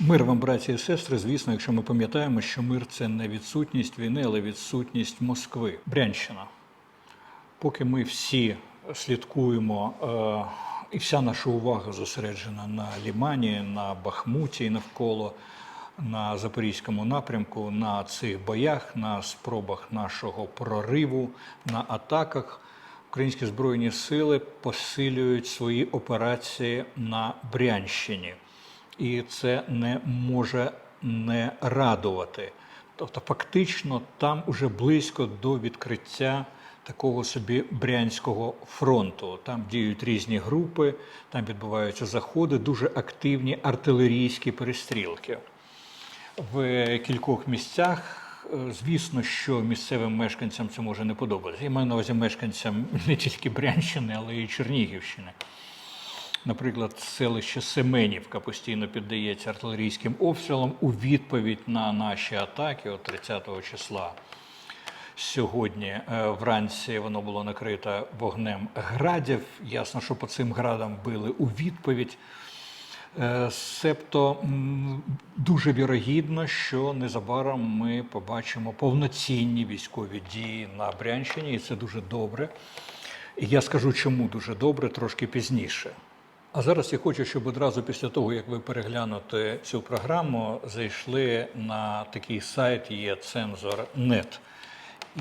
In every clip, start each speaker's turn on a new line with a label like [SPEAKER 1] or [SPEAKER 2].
[SPEAKER 1] Мир вам, браті і сестри, звісно, якщо ми пам'ятаємо, що мир це не відсутність війни, але відсутність Москви. Брянщина. Поки ми всі слідкуємо, е, і вся наша увага зосереджена на Лімані, на Бахмуті і навколо, на Запорізькому напрямку, на цих боях, на спробах нашого прориву, на атаках. Українські збройні сили посилюють свої операції на Брянщині і це не може не радувати. Тобто, фактично, там уже близько до відкриття такого собі брянського фронту. Там діють різні групи, там відбуваються заходи, дуже активні артилерійські перестрілки. В кількох місцях. е, Звісно, що місцевим мешканцям це може не подобатися. Я маю на увазі мешканцям не тільки Брянщини, але й Чернігівщини. Наприклад, селище Семенівка постійно піддається артилерійським обстрілам у відповідь на наші атаки от 30 числа. Сьогодні е, вранці воно було накрито вогнем градів. Ясно, що по цим градам били у відповідь. Е, Себто дуже вірогідно, що незабаром ми побачимо повноцінні військові дії на Брянщині, і це дуже добре. Я скажу, чому дуже добре, трошки пізніше. А зараз я хочу, щоб одразу після того, як ви переглянете цю програму, зайшли на такий сайт є Цензор.нет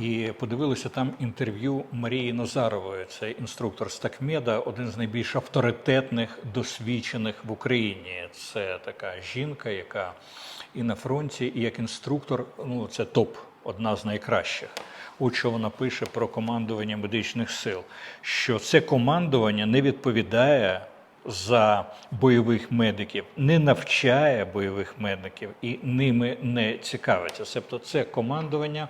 [SPEAKER 1] і подивилися там інтерв'ю Марії Назарової. Це інструктор з Такмеда, один з найбільш авторитетних, досвідчених в Україні. Це така жінка, яка і на фронті, і як інструктор, ну це топ, одна з найкращих. От що вона пише про командування медичних сил, що це командування не відповідає за бойових медиків, не навчає бойових медиків і ними не цікавиться. Тобто це командування,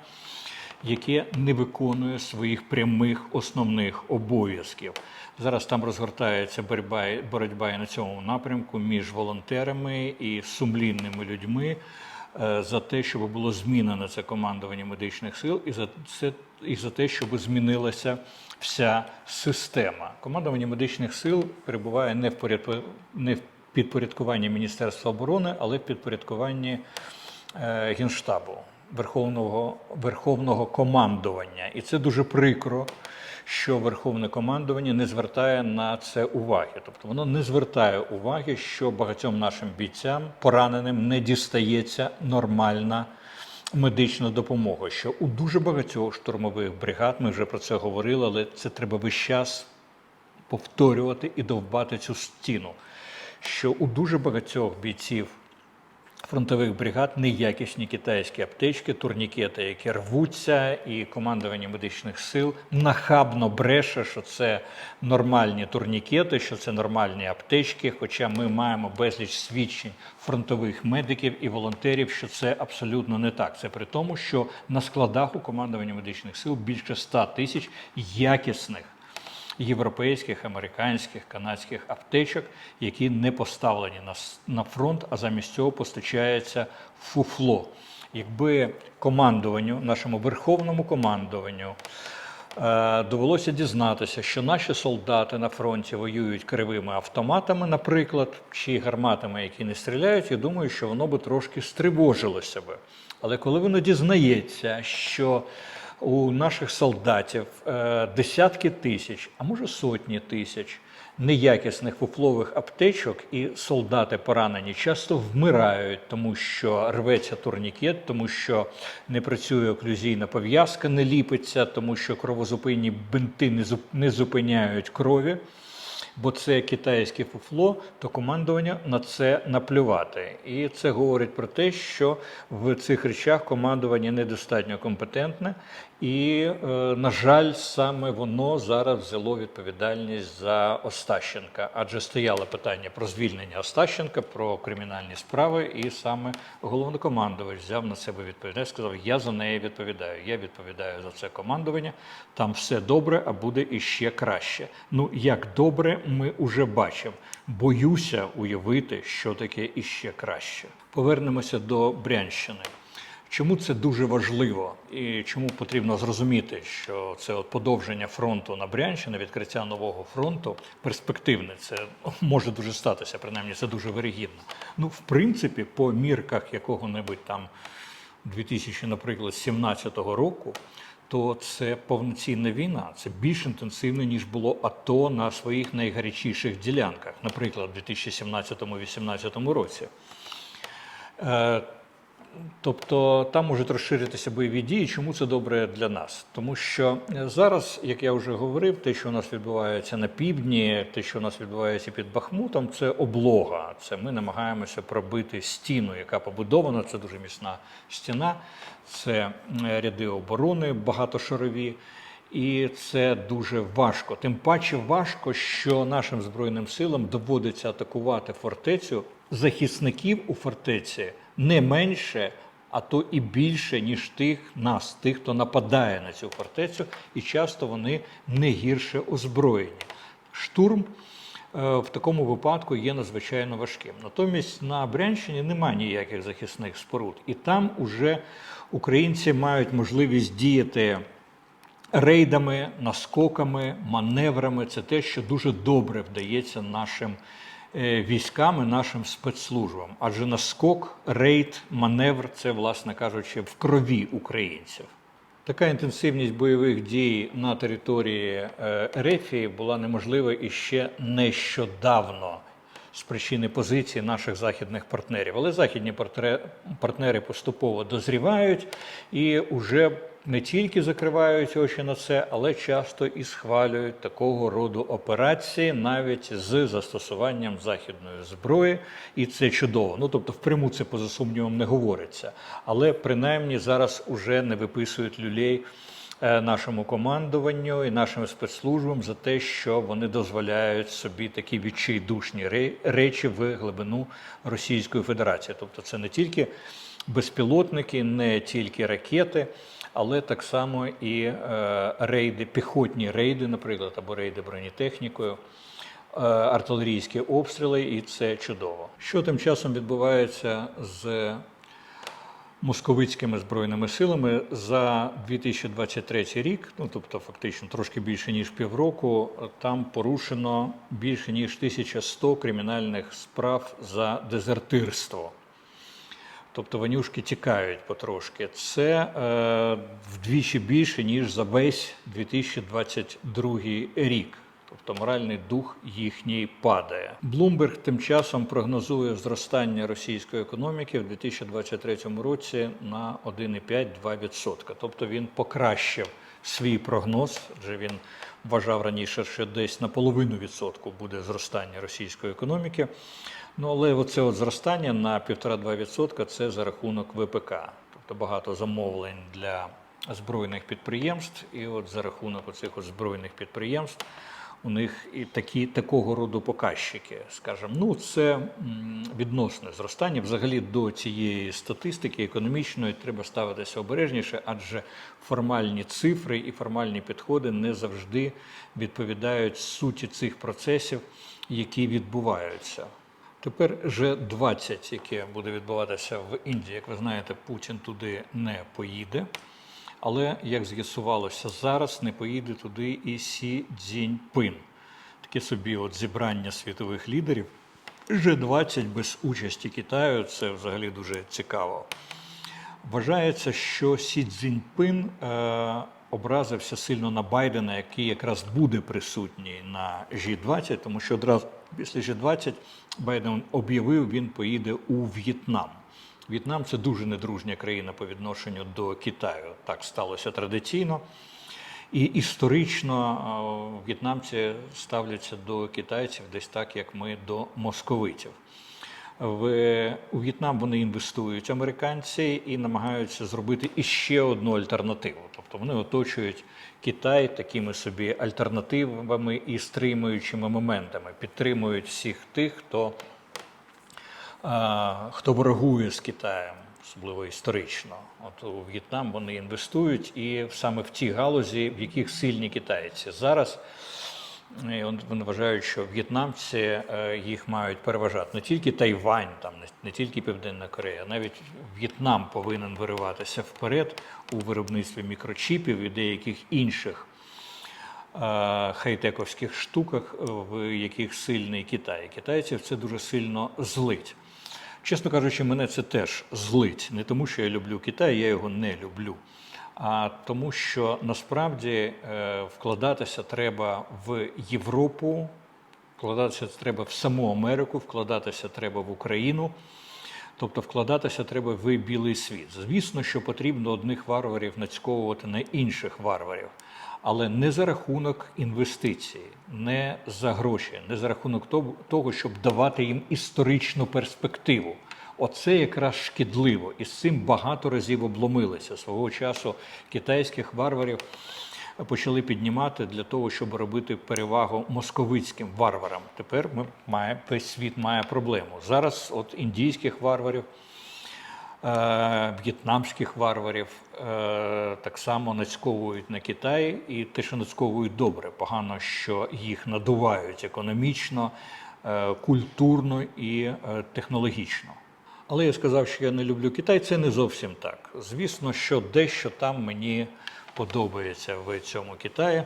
[SPEAKER 1] яке не виконує своїх прямих основних обов'язків. Зараз там розгортається боротьба, боротьба і на цьому напрямку між волонтерами і сумлінними людьми е, за те, щоб було змінено це командування медичних сил, і за це і за те, щоб змінилася вся система. Командування медичних сил перебуває не в порядку не в підпорядкуванні Міністерства оборони, але в підпорядкуванні е, Генштабу, Верховного, Верховного командування. І це дуже прикро, що Верховне командування не звертає на це уваги. Тобто воно не звертає уваги, що багатьом нашим бійцям, пораненим, не дістається нормальна медична допомога. Що у дуже багатьох штурмових бригад, ми вже про це говорили, але це треба весь час повторювати і довбати цю стіну. Що у дуже багатьох бійців фронтових бригад неякісні китайські аптечки, турнікети, які рвуться, і командування медичних сил нахабно бреше, що це нормальні турнікети, що це нормальні аптечки. Хоча ми маємо безліч свідчень фронтових медиків і волонтерів, що це абсолютно не так. Це при тому, що на складах у командування медичних сил більше 100 тисяч якісних європейських, американських, канадських аптечок, які не поставлені на, фронт, а замість цього постачається фуфло. Якби командуванню, нашому верховному командуванню, е, довелося дізнатися, що наші солдати на фронті воюють кривими автоматами, наприклад, чи гарматами, які не стріляють, я думаю, що воно би трошки стривожилося би. Але коли воно дізнається, що у наших солдатів е, десятки тисяч, а може сотні тисяч неякісних фуфлових аптечок, і солдати поранені часто вмирають, тому що рветься турнікет, тому що не працює оклюзійна пов'язка, не ліпиться, тому що кровозупинні бинти не зуп- не зупиняють крові. Бо це китайське фуфло, то командування на це наплювати. І це говорить про те, що в цих речах командування недостатньо компетентне, і, е, на жаль, саме воно зараз взяло відповідальність за Остащенка, адже стояло питання про звільнення Остащенка, про кримінальні справи, і саме головнокомандувач взяв на себе відповідальність. Сказав: Я за неї відповідаю. Я відповідаю за це командування. Там все добре, а буде іще краще. Ну як добре, ми уже бачимо. Боюся уявити, що таке іще краще. Повернемося до Брянщини. Чому це дуже важливо і чому потрібно зрозуміти, що це от подовження фронту на Брянщині, відкриття нового фронту перспективне. Це може дуже статися, принаймні це дуже вирогідно. Ну, в принципі, по мірках якого-небудь там 2000, наприклад, 17 року, то це повноцінна війна. Це більш інтенсивно, ніж було АТО на своїх найгарячіших ділянках, наприклад, у 2017-2018 році. Тобто там можуть розширитися бойові дії. Чому це добре для нас? Тому що е, зараз, як я вже говорив, те, що у нас відбувається на півдні, те, що у нас відбувається під Бахмутом, це облога. Це ми намагаємося пробити стіну, яка побудована. Це дуже міцна стіна, це е, ряди оборони багатошарові. І це дуже важко. Тим паче важко, що нашим збройним силам доводиться атакувати фортецю. Захисників у фортеці не менше, а то і більше, ніж тих нас, тих, хто нападає на цю фортецю, і часто вони не гірше озброєні. Штурм е, в такому випадку є надзвичайно важким. Натомість на Брянщині немає ніяких захисних споруд, і там уже українці мають можливість діяти. Рейдами, наскоками, маневрами це те, що дуже добре вдається нашим е, військам і нашим спецслужбам. Адже наскок, рейд, маневр це, власне кажучи, в крові українців. Така інтенсивність бойових дій на території е, Ерефії була неможлива іще нещодавно з причини позиції наших західних партнерів. Але західні партнери поступово дозрівають і вже не тільки закривають очі на це, але часто і схвалюють такого роду операції навіть з застосуванням західної зброї, і це чудово. Ну тобто, впряму це поза сумнівом не говориться, але принаймні зараз уже не виписують люлей е, нашому командуванню і нашим спецслужбам за те, що вони дозволяють собі такі відчайдушні речі в глибину Російської Федерації. Тобто, це не тільки безпілотники, не тільки ракети, але так само і е, рейди, піхотні рейди, наприклад, або рейди бронетехнікою. е, Артилерійські обстріли, і це чудово. Що тим часом відбувається з московицькими збройними силами за 2023 рік, ну тобто фактично трошки більше ніж півроку, там порушено більше ніж 1100 кримінальних справ за дезертирство. Тобто ванюшки тікають потрошки. Це е, вдвічі більше, ніж за весь 2022 рік. Тобто моральний дух їхній падає. Блумберг тим часом прогнозує зростання російської економіки в 2023 році на 1,5-2%. Тобто він покращив свій прогноз, адже він вважав раніше, що десь на половину відсотку буде зростання російської економіки. Ну але оце от зростання на 1,5-2% це за рахунок ВПК, тобто багато замовлень для збройних підприємств, і от за рахунок оцих от збройних підприємств у них і такі такого роду показчики, скажімо, ну це відносне зростання. Взагалі до цієї статистики економічної треба ставитися обережніше, адже формальні цифри і формальні підходи не завжди відповідають суті цих процесів, які відбуваються. Тепер G20, яке буде відбуватися в Індії, як ви знаєте, Путін туди не поїде. Але як з'ясувалося зараз, не поїде туди і Сі Цзіньпин. Таке собі от зібрання світових лідерів. G20 без участі Китаю це взагалі дуже цікаво. Вважається, що Сі Цзіньпин е, образився сильно на Байдена, який якраз буде присутній на G20, тому що одразу після G20 Байден об'явив, він поїде у В'єтнам. В'єтнам це дуже недружня країна по відношенню до Китаю. Так сталося традиційно. І історично е, в'єтнамці ставляться до китайців десь так, як ми до московитів. В у В'єтнам вони інвестують американці і намагаються зробити іще одну альтернативу. Тобто вони оточують Китай такими собі альтернативами і стримуючими моментами, підтримують всіх тих, хто, а, хто ворогує з Китаєм, особливо історично. От у В'єтнам вони інвестують і саме в ті галузі, в яких сильні китайці. Зараз І вони вважають, що в'єтнамці е, їх мають переважати не тільки Тайвань, там не, тільки Південна Корея, навіть В'єтнам повинен вириватися вперед у виробництві мікрочіпів і деяких інших е, хай-тековських штуках, в яких сильний Китай. Китайців це дуже сильно злить. Чесно кажучи, мене це теж злить. Не тому, що я люблю Китай, я його не люблю. А тому, що насправді е, вкладатися треба в Європу, вкладатися треба в саму Америку, вкладатися треба в Україну. Тобто вкладатися треба в білий світ. Звісно, що потрібно одних варварів нацьковувати на інших варварів, але не за рахунок інвестицій, не за гроші, не за рахунок того- того, щоб давати їм історичну перспективу. Оце якраз шкідливо, і з цим багато разів обломилися. Свого часу китайських варварів почали піднімати для того, щоб робити перевагу московицьким варварам. Тепер ми має, весь світ має проблему. Зараз от індійських варварів, е, в'єтнамських варварів е, так само нацьковують на Китай, і те, що нацьковують добре. Погано, що їх надувають економічно, е, культурно і технологічно. Але я сказав, що я не люблю Китай. Це не зовсім так. Звісно, що дещо там мені подобається в цьому Китаї.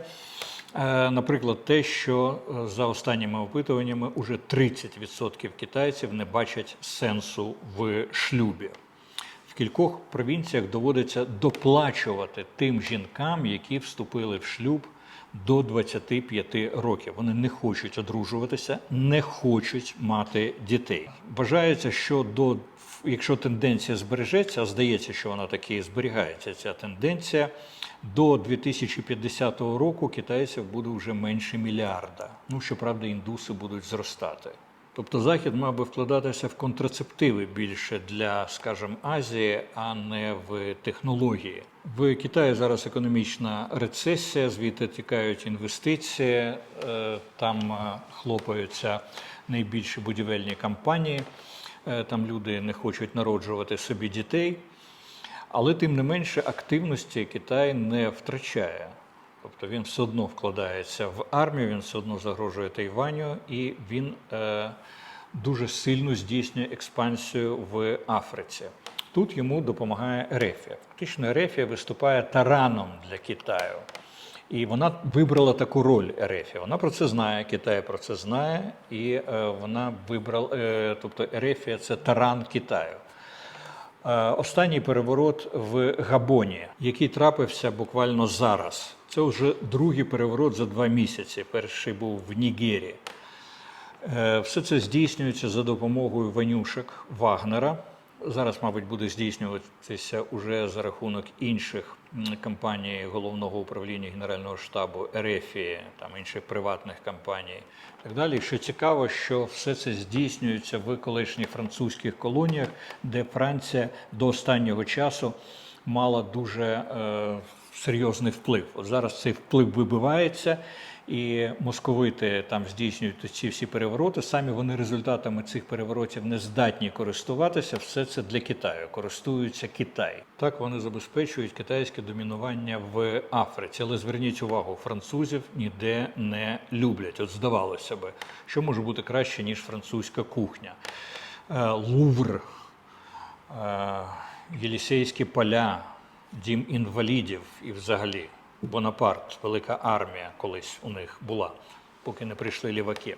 [SPEAKER 1] Е, Наприклад, те, що е, за останніми опитуваннями уже 30% китайців не бачать сенсу в шлюбі. В кількох провінціях доводиться доплачувати тим жінкам, які вступили в шлюб до 25 років. Вони не хочуть одружуватися, не хочуть мати дітей. Вважається, що до якщо тенденція збережеться, а здається, що вона таки і зберігається. Ця тенденція до 2050 року китайців буде вже менше мільярда. Ну щоправда, індуси будуть зростати. Тобто Захід мав би вкладатися в контрацептиви більше для, скажімо, Азії, а не в технології. В Китаї зараз економічна рецесія, звідти тікають інвестиції, е, там е, хлопаються найбільші будівельні компанії, там люди не хочуть народжувати собі дітей. Але тим не менше активності Китай не втрачає. Тобто він все одно вкладається в армію, він все одно загрожує Тайваню, і він е, дуже сильно здійснює експансію в Африці. Тут йому допомагає Ерефія. Фактично, Ерефія виступає тараном для Китаю. І вона вибрала таку роль Ерефія. Вона про це знає, Китай про це знає, і е, вона вибрала, е, тобто Ерефія це таран Китаю. Е, Останній переворот в Габоні, який трапився буквально зараз. Це вже другий переворот за два місяці. Перший був в Нігері. Все це здійснюється за допомогою ванюшек Вагнера. Зараз, мабуть, буде здійснюватися уже за рахунок інших компаній головного управління Генерального штабу Ерефії, там інших приватних компаній. Так далі. Що цікаво, що все це здійснюється в колишніх французьких колоніях, де Франція до останнього часу мала дуже е, серйозний вплив. От зараз цей вплив вибивається, і московити там здійснюють ці всі перевороти. Самі вони результатами цих переворотів не здатні користуватися. Все це для Китаю. Користується Китай. Так вони забезпечують китайське домінування в Африці. Але зверніть увагу, французів ніде не люблять. От здавалося би, що може бути краще ніж французька кухня. Е, Лувр, е, Єлісейські поля, дім інвалідів і взагалі Бонапарт, велика армія колись у них була, поки не прийшли ліваки.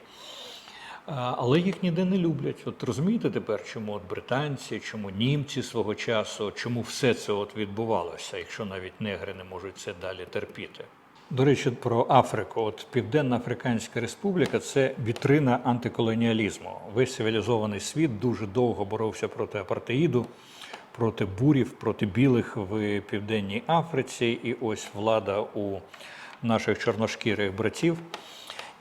[SPEAKER 1] Але їх ніде не люблять. От розумієте тепер, чому от британці, чому німці свого часу, чому все це от відбувалося, якщо навіть негри не можуть це далі терпіти. До речі, про Африку. От Південна Африканська Республіка це вітрина антиколоніалізму. Весь цивілізований світ дуже довго боровся проти апартеїду, проти бурів, проти білих в Південній Африці. І ось влада у наших чорношкірих братів.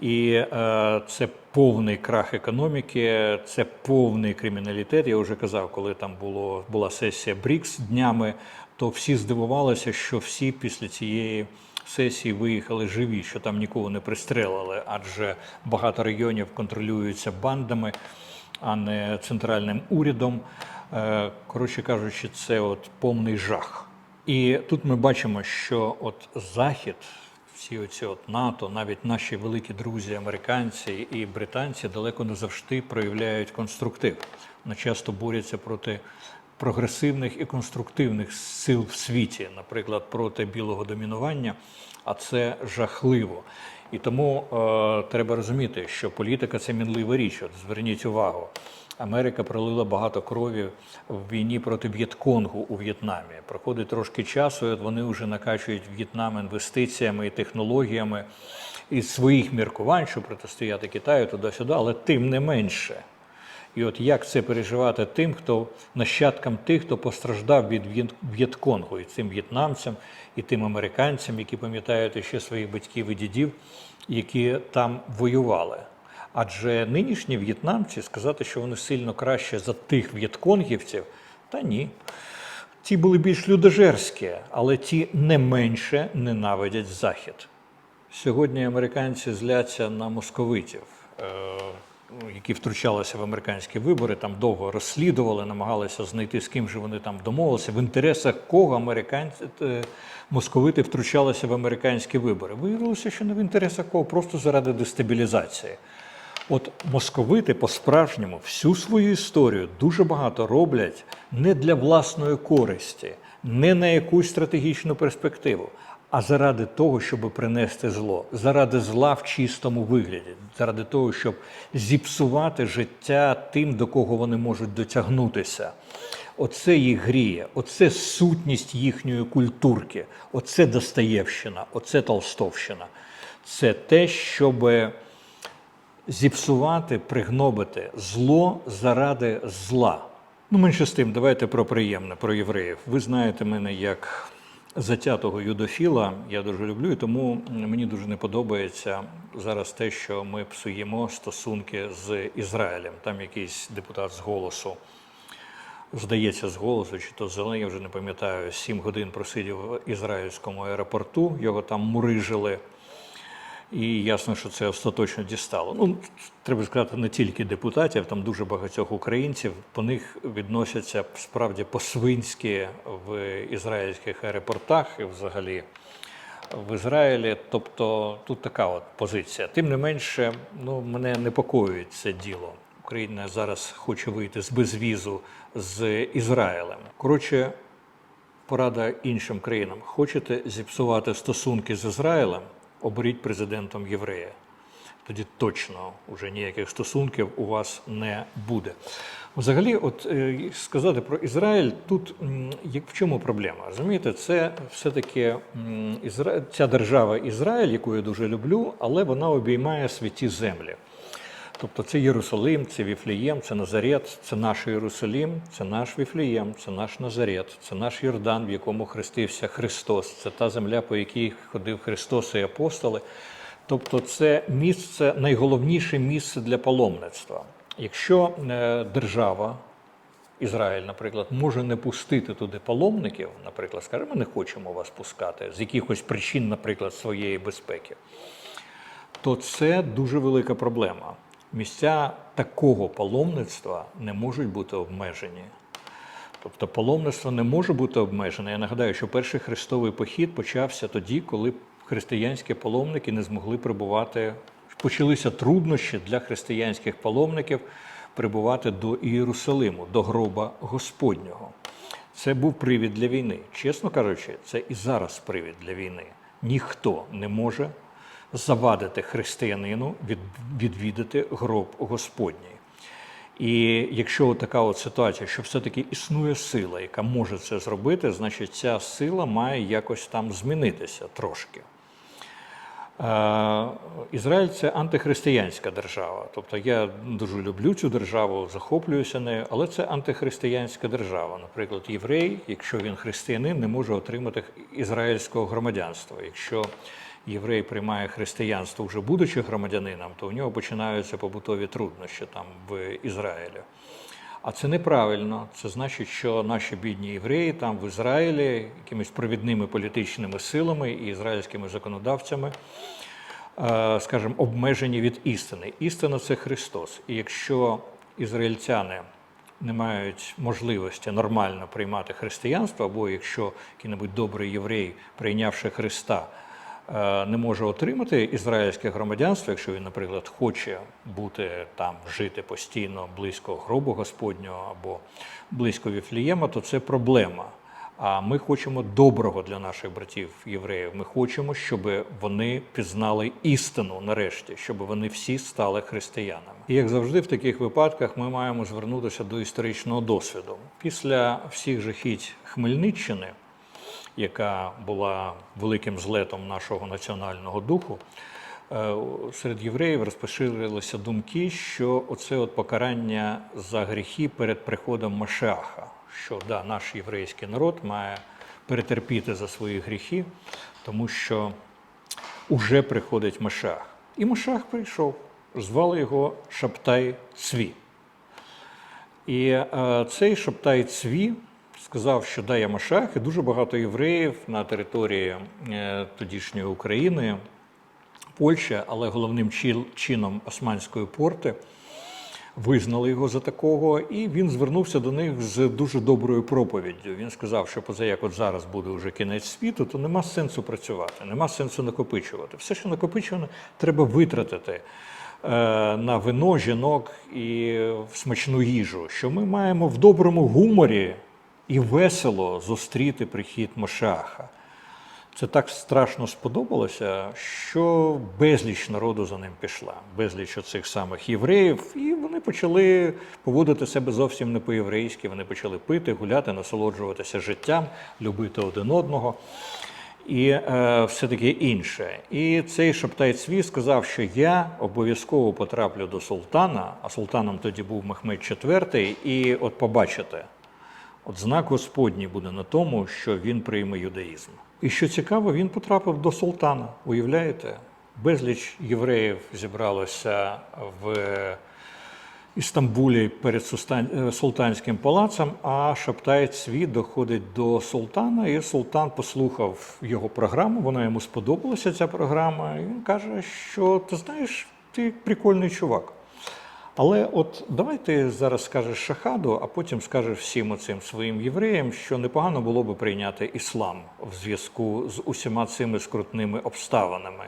[SPEAKER 1] І е, це повний крах економіки, це повний криміналітет. Я вже казав, коли там було, була сесія БРІКС днями, то всі здивувалися, що всі після цієї сесії виїхали живі, що там нікого не пристрелили, адже багато регіонів контролюються бандами, а не центральним урядом. Е, коротше кажучи, це от повний жах. І тут ми бачимо, що от Захід всі оці от НАТО, навіть наші великі друзі, американці і британці далеко не завжди проявляють конструктив. Вони часто борються проти прогресивних і конструктивних сил в світі, наприклад, проти білого домінування, а це жахливо. І тому е, треба розуміти, що політика це мінлива річ. От зверніть увагу. Америка пролила багато крові в війні проти В'єтконгу у В'єтнамі. Проходить трошки часу, і вони вже накачують В'єтнам інвестиціями і технологіями із своїх міркувань, щоб протистояти Китаю туди-сюди, але тим не менше. І от як це переживати тим, хто нащадкам тих, хто постраждав від В'єт- В'єтконгу, і цим в'єтнамцям, і тим американцям, які пам'ятають ще своїх батьків і дідів, які там воювали. Адже нинішні в'єтнамці сказати, що вони сильно краще за тих в'єтконгівців, та ні. Ті були більш людожерські, але ті не менше ненавидять Захід. Сьогодні американці зляться на московитів, е, ну, які втручалися в американські вибори, там довго розслідували, намагалися знайти, з ким же вони там домовилися, в інтересах кого американці е, московити втручалися в американські вибори. Виявилося, що не в інтересах кого, просто заради дестабілізації. От московити по-справжньому всю свою історію дуже багато роблять не для власної користі, не на якусь стратегічну перспективу, а заради того, щоб принести зло, заради зла в чистому вигляді, заради того, щоб зіпсувати життя тим, до кого вони можуть дотягнутися. Оце їх гріє, оце сутність їхньої культурки, оце Достоєвщина, оце Толстовщина. Це те, щоби зіпсувати, пригнобити зло заради зла. Ну, менше з тим, давайте про приємне, про євреїв. Ви знаєте мене як затятого юдофіла. Я дуже люблю, і тому мені дуже не подобається зараз те, що ми псуємо стосунки з Ізраїлем. Там якийсь депутат з голосу. Здається, з голосу, чи то зелений, я вже не пам'ятаю, сім годин просидів в ізраїльському аеропорту, його там мурижили. І ясно, що це остаточно дістало. Ну, треба сказати, не тільки депутатів, там дуже багатьох українців. По них відносяться справді по-свинськи в ізраїльських аеропортах і взагалі в Ізраїлі. Тобто тут така от позиція. Тим не менше, ну, мене непокоює це діло. Україна зараз хоче вийти з безвізу з Ізраїлем. Коротше, порада іншим країнам. Хочете зіпсувати стосунки з Ізраїлем? Оберіть президентом єврея. Тоді точно вже ніяких стосунків у вас не буде. Взагалі, от е, сказати про Ізраїль, тут як в чому проблема? Розумієте, це все-таки ця держава Ізраїль, яку я дуже люблю, але вона обіймає святі землі. Тобто це Єрусалим, це Віфлієм, це Назарет, це наш Єрусалим, це наш Віфлієм, це наш Назарет, це наш Йордан, в якому хрестився Христос, це та земля, по якій ходив Христос і апостоли. Тобто, це місце, найголовніше місце для паломництва. Якщо е, держава, Ізраїль, наприклад, може не пустити туди паломників, наприклад, скаже, ми не хочемо вас пускати з якихось причин, наприклад, своєї безпеки, то це дуже велика проблема. Місця такого паломництва не можуть бути обмежені. Тобто паломництво не може бути обмежене. Я нагадаю, що перший хрестовий похід почався тоді, коли християнські паломники не змогли прибувати. Почалися труднощі для християнських паломників прибувати до Ієрусалиму, до гроба Господнього. Це був привід для війни. Чесно кажучи, це і зараз привід для війни. Ніхто не може завадити християнину від, відвідати гроб Господній. І якщо така от ситуація, що все-таки існує сила, яка може це зробити, значить ця сила має якось там змінитися трошки. Е, Ізраїль це антихристиянська держава. Тобто я дуже люблю цю державу, захоплююся нею, але це антихристиянська держава. Наприклад, єврей, якщо він християнин, не може отримати ізраїльського громадянства. Якщо єврей приймає християнство, вже будучи громадянином, то у нього починаються побутові труднощі там в Ізраїлі. А це неправильно. Це значить, що наші бідні євреї там в Ізраїлі якимись провідними політичними силами і ізраїльськими законодавцями, е, скажімо, обмежені від істини. Істина це Христос. І якщо ізраїльтяни не мають можливості нормально приймати християнство, або якщо який-небудь добрий єврей, прийнявши Христа, не може отримати ізраїльське громадянство, якщо він, наприклад, хоче бути там, жити постійно близько гробу Господнього або близько Віфлієма, то це проблема. А ми хочемо доброго для наших братів євреїв. Ми хочемо, щоб вони пізнали істину нарешті, щоб вони всі стали християнами. І як завжди, в таких випадках ми маємо звернутися до історичного досвіду. Після всіх жахіть Хмельниччини, яка була великим злетом нашого національного духу. е, Серед євреїв розпоширилися думки, що оце от покарання за гріхи перед приходом Машеаха, що да, наш єврейський народ має перетерпіти за свої гріхи, тому що уже приходить Машеах. І Машеах прийшов, звали його Шаптай Цві. І е, цей Шаптай Цві сказав, що дає Машах, і дуже багато євреїв на території е, тодішньої України, Польщі, але головним чином Османської порти, визнали його за такого, і він звернувся до них з дуже доброю проповіддю. Він сказав, що поза як от зараз буде вже кінець світу, то нема сенсу працювати, нема сенсу накопичувати. Все, що накопичено, треба витратити е, на вино, жінок і смачну їжу. Що ми маємо в доброму гуморі і весело зустріти прихід Мошаха. Це так страшно сподобалося, що безліч народу за ним пішла, безліч оцих самих євреїв, і вони почали поводити себе зовсім не по-єврейськи. Вони почали пити, гуляти, насолоджуватися життям, любити один одного і е, все таке інше. І цей Шаптай Цві сказав, що я обов'язково потраплю до султана, а султаном тоді був Мехмед IV, і от побачите, От знак Господній буде на тому, що він прийме юдаїзм. І що цікаво, він потрапив до султана. Уявляєте? Безліч євреїв зібралося в Істамбулі перед е, султанським палацем, а Шаптай Цві доходить до султана, і султан послухав його програму. Вона йому сподобалася, ця програма. І він каже, що ти знаєш, ти прикольний чувак. Але от давай ти зараз скажеш шахаду, а потім скажеш всім оцим своїм євреям, що непогано було би прийняти іслам в зв'язку з усіма цими скрутними обставинами.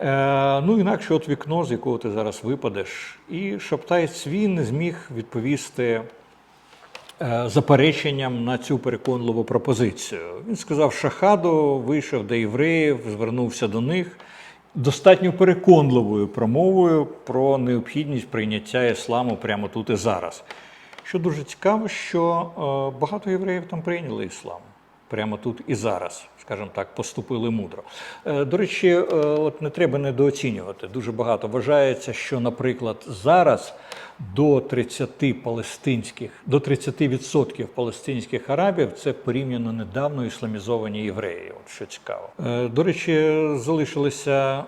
[SPEAKER 1] Е, ну, інакше от вікно, з якого ти зараз випадеш, і Шаптай Цві не зміг відповісти е, запереченням на цю переконливу пропозицію. Він сказав шахаду, вийшов до євреїв, звернувся до них достатньо переконливою промовою про необхідність прийняття ісламу прямо тут і зараз. Що дуже цікаво, що е, багато євреїв там прийняли іслам прямо тут і зараз, скажімо так, поступили мудро. Е, До речі, е, от не треба недооцінювати. Дуже багато вважається, що, наприклад, зараз до 30 палестинських, до 30% палестинських арабів це порівняно недавно ісламізовані євреї. От що цікаво. Е, До речі, залишилися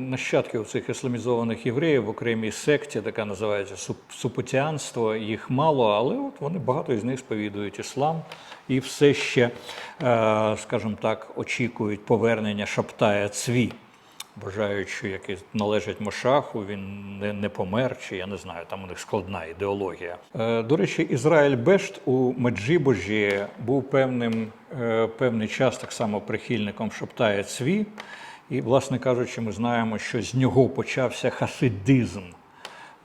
[SPEAKER 1] нащадки цих ісламізованих євреїв в окремій секті, така називається суп- супутіанство. Їх мало, але от вони багато із них сповідують іслам і все ще, е, скажімо так, очікують повернення Шаптая Цві. Що який належить Мошаху, він не, не помер, чи я не знаю, там у них складна ідеологія. Е, до речі, Ізраїль Бешт у Меджибожі був певним, е, певний час так само прихильником Шаптая Цві. І, власне кажучи, ми знаємо, що з нього почався хасидизм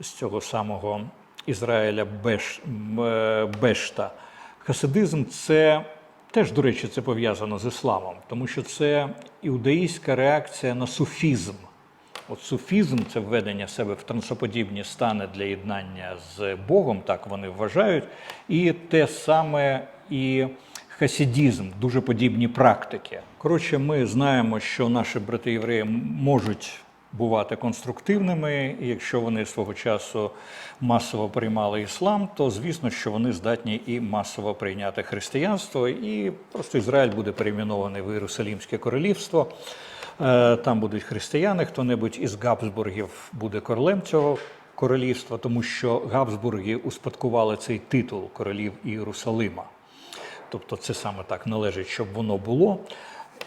[SPEAKER 1] з цього самого Ізраїля Беш, Бешта. Хасидизм це теж, до речі, це пов'язано з ісламом, тому що це іудаїстська реакція на суфізм. От суфізм це введення себе в трансоподібні стани для єднання з Богом, так вони вважають, і те саме і хасидізм, дуже подібні практики. Коротше, ми знаємо, що наші брати євреї можуть бувати конструктивними, і якщо вони свого часу масово приймали іслам, то звісно, що вони здатні і масово прийняти християнство, і просто Ізраїль буде перейменований в Єрусалімське королівство. Е, Там будуть християни, хто-небудь із Габсбургів буде королем цього королівства, тому що Габсбурги успадкували цей титул королів Ієрусалима. Тобто це саме так належить, щоб воно було.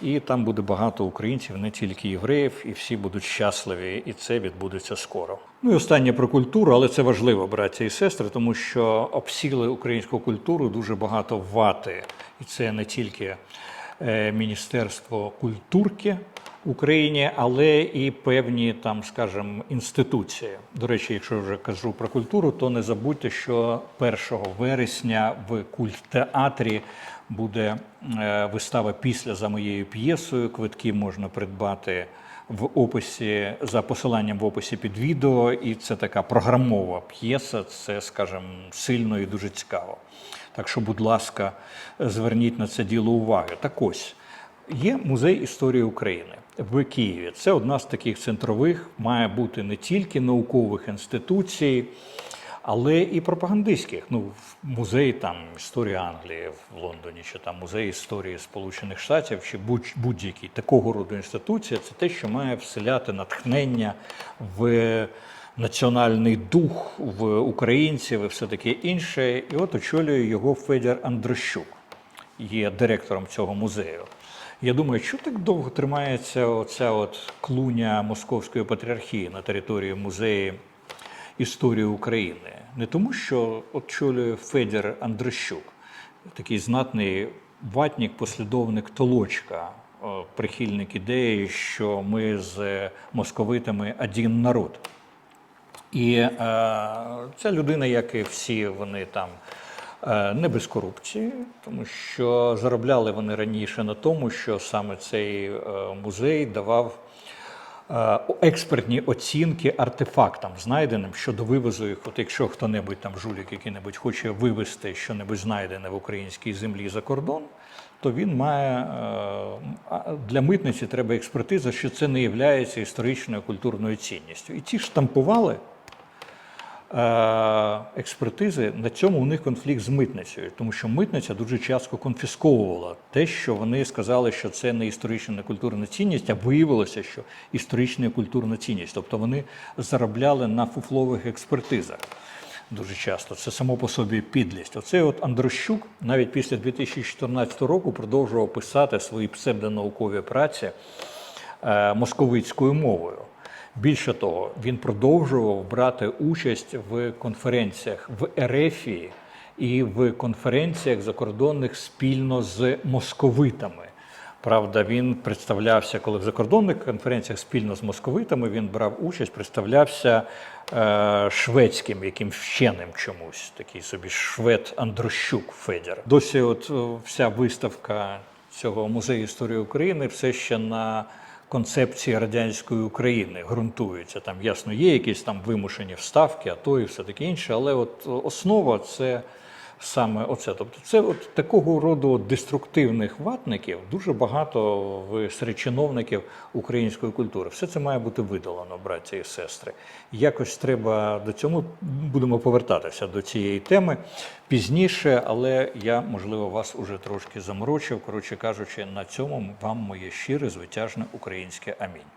[SPEAKER 1] І там буде багато українців, не тільки євреїв, і всі будуть щасливі, і це відбудеться скоро. Ну і останнє про культуру, але це важливо, браття і сестри, тому що обсіли українську культуру дуже багато вати, і це не тільки е, Міністерство культурки Україні, але і певні там, скажімо, інституції. До речі, якщо вже кажу про культуру, то не забудьте, що 1 вересня в культтеатрі буде е, вистава після за моєю п'єсою. Квитки можна придбати в описі за посиланням в описі під відео, і це така програмова п'єса. Це, скажімо, сильно і дуже цікаво. Так що, будь ласка, зверніть на це діло уваги. Так ось є музей історії України в Києві. Це одна з таких центрових, має бути не тільки наукових інституцій, але і пропагандистських. Ну, музей там історії Англії в Лондоні, чи там музей історії Сполучених Штатів, чи будь- будь-який такого роду інституція, це те, що має вселяти натхнення в національний дух в українців і все таке інше. І от очолює його Федір Андрощук, є директором цього музею. Я думаю, що так довго тримається оця от клуня Московської патріархії на території музею історії України? Не тому, що очолює Федір Андрощук, такий знатний ватник, послідовник Толочка, прихильник ідеї, що ми з московитами один народ. І е, ця людина, як і всі вони там, е, не без корупції, тому що заробляли вони раніше на тому, що саме цей е, музей давав е, експертні оцінки артефактам, знайденим щодо вивозу їх. От якщо хто-небудь там жулік який-небудь хоче вивезти що-небудь знайдене в українській землі за кордон, то він має е, для митниці треба експертиза, що це не є історичною культурною цінністю. І ті штампували е, експертизи, на цьому у них конфлікт з митницею, тому що митниця дуже часто конфісковувала те, що вони сказали, що це не історична не культурна цінність, а виявилося, що історична і культурна цінність. Тобто вони заробляли на фуфлових експертизах. Дуже часто це само по собі підлість. Оцей от Андрощук навіть після 2014 року продовжував писати свої псевдонаукові праці е, московицькою мовою. Більше того, він продовжував брати участь в конференціях в Ерефії і в конференціях закордонних спільно з московитами. Правда, він представлявся, коли в закордонних конференціях спільно з московитами він брав участь, представлявся е, шведським яким вченим чомусь, такий собі швед Андрощук Федір. Досі, от е, вся виставка цього музею історії України все ще на концепції радянської України ґрунтується. Там ясно є якісь там вимушені вставки, а то і все таке інше, але от основа це саме оце. Тобто, це от такого роду деструктивних ватників дуже багато в серед чиновників української культури. Все це має бути видалено, браття і сестри. Якось треба до цього. Будемо повертатися до цієї теми пізніше, але я можливо вас уже трошки заморочив. Коротше кажучи, на цьому вам моє щире звитяжне українське амінь.